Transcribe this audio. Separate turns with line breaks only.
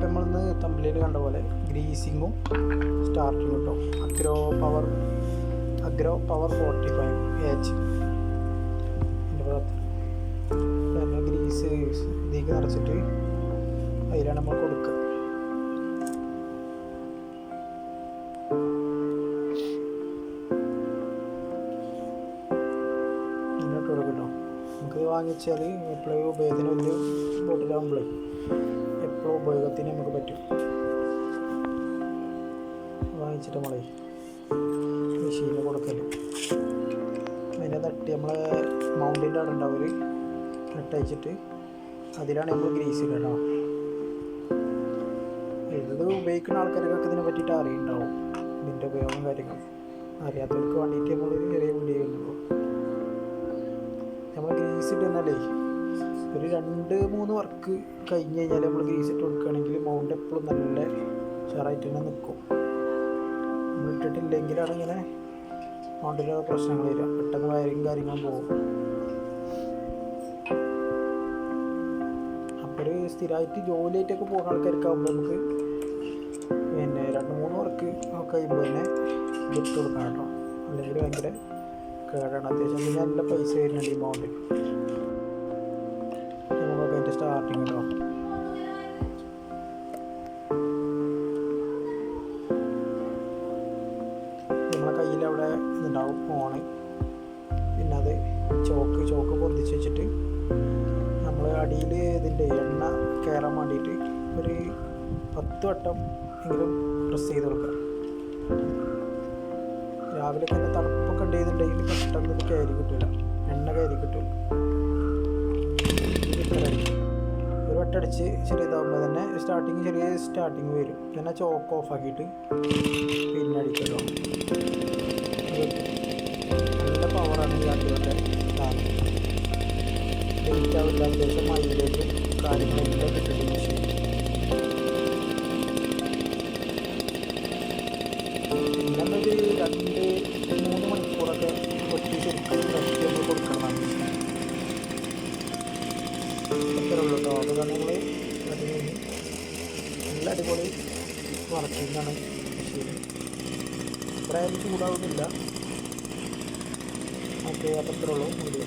ഇപ്പം നമ്മളിന്ന് തമ്പിലേൽ കണ്ട പോലെ ഗ്രീസിങ്ങും സ്റ്റാർട്ടിങ്ങും കേട്ടോ agro power agro power forty five H എന്റെ ഗ്രീസ് ഇതിലേക്ക് നിറച്ചിട്ട് അതിലാണ് നമ്മൾ കൊടുക്കുക. നമുക്ക് വാങ്ങിച്ചാൽ എപ്പോഴും ഉപയോഗത്തിന് വലിയ ബോട്ടിലാകുമ്പോഴേ ഉപയോഗത്തിന് നമുക്ക് പറ്റും. വാങ്ങിച്ചിട്ട് നമ്മളെ മെഷീനിൽ കൊടുക്കൽ. അതിനെ തട്ടി നമ്മളെ മൗണ്ടിന്റെ അവിടെ ഉണ്ടാവും നട്ടയച്ചിട്ട് അതിലാണ് നമ്മൾ ഗ്രീസ് കേട്ടോ ഇത് ഉപയോഗിക്കുന്ന ആൾക്കാർക്കൊക്കെ ഇതിനെ പറ്റിയിട്ട് അറിയുണ്ടാവും. ഇതിന്റെ ഉപയോഗം കാര്യങ്ങൾ അറിയാത്തവർക്ക് വേണ്ടിയിട്ട് നമ്മൾ ചെറിയ വീഡിയോ നമ്മൾ ഗ്രീസ് ഇട്ടുന്നല്ലേ ഒരു രണ്ട് മൂന്ന് വർക്ക് കഴിഞ്ഞ് കഴിഞ്ഞാൽ നമ്മൾ ഗ്രീസ് ഇട്ട് കൊടുക്കുകയാണെങ്കിൽ മൗണ്ട് എപ്പോഴും നല്ല ഷെയറായിട്ട് തന്നെ നിൽക്കും നമ്മൾ ഇട്ടിട്ടില്ലെങ്കിലാണ് ഇങ്ങനെ മൗണ്ടിന്റെ പ്രശ്നങ്ങൾ വരിക. പെട്ടെന്ന് വയറിങ് കാര്യങ്ങളും പോകും. അപ്പോൾ ഒരു സ്ഥിരമായിട്ട് ജോലിയായിട്ടൊക്കെ പോകുന്ന ആൾക്കാർക്കാകുമ്പോൾ നമുക്ക് പിന്നെ രണ്ട് മൂന്ന് വർക്ക് ഒക്കെ കഴിയുമ്പോൾ തന്നെ ഇട്ട് കൊടുക്കണം കേട്ടോ. അല്ലെങ്കിൽ ഭയങ്കര കേടാണ്. അത്യാവശ്യം നല്ല പൈസ വരുന്നുണ്ട് ഈ മൗണ്ടിൽ സ്റ്റാർട്ടിങ് കേട്ടോ നമ്മളെ കയ്യിൽ അവിടെ ഇതുണ്ടാവും ഫോണ് പിന്നെ അത് ചോക്ക് ചോക്ക് പൊന്തിച്ച് വെച്ചിട്ട് നമ്മൾ അടിയിൽ ഇതിന്റെ എണ്ണ കയറാൻ വേണ്ടിയിട്ട് ഒരു പത്ത് വട്ടം എങ്കിലും പ്രസ് ചെയ്ത് കൊടുക്കുക. രാവിലെ തന്നെ തണുപ്പൊക്കെ ഉണ്ടെന്നുണ്ടെങ്കിൽ പെട്ടെന്ന് ഇത് കയറി കിട്ടില്ല എണ്ണ കയറി കിട്ടില്ല ഒരു ചെറിയതാകുമ്പോൾ തന്നെ സ്റ്റാർട്ടിങ് ചെറിയ സ്റ്റാർട്ടിങ് വരും. പിന്നെ ചോക്ക് ഓഫ് ആക്കിയിട്ട് പിന്നെ അടിക്കലോ. നല്ല പവറാണ് ഈ സാധനം ലേറ്റ് ആവില്ല അത്യാവശ്യം മൈലേജും കാര്യങ്ങളെല്ലാം കിട്ടും. മെഷീൻ നമ്മൾ അതിന് നല്ല അടിപൊളി മെഷീൻ അത്രയും ചൂടാവുന്നില്ല. ഓക്കെ അപ്പം വീഡിയോ.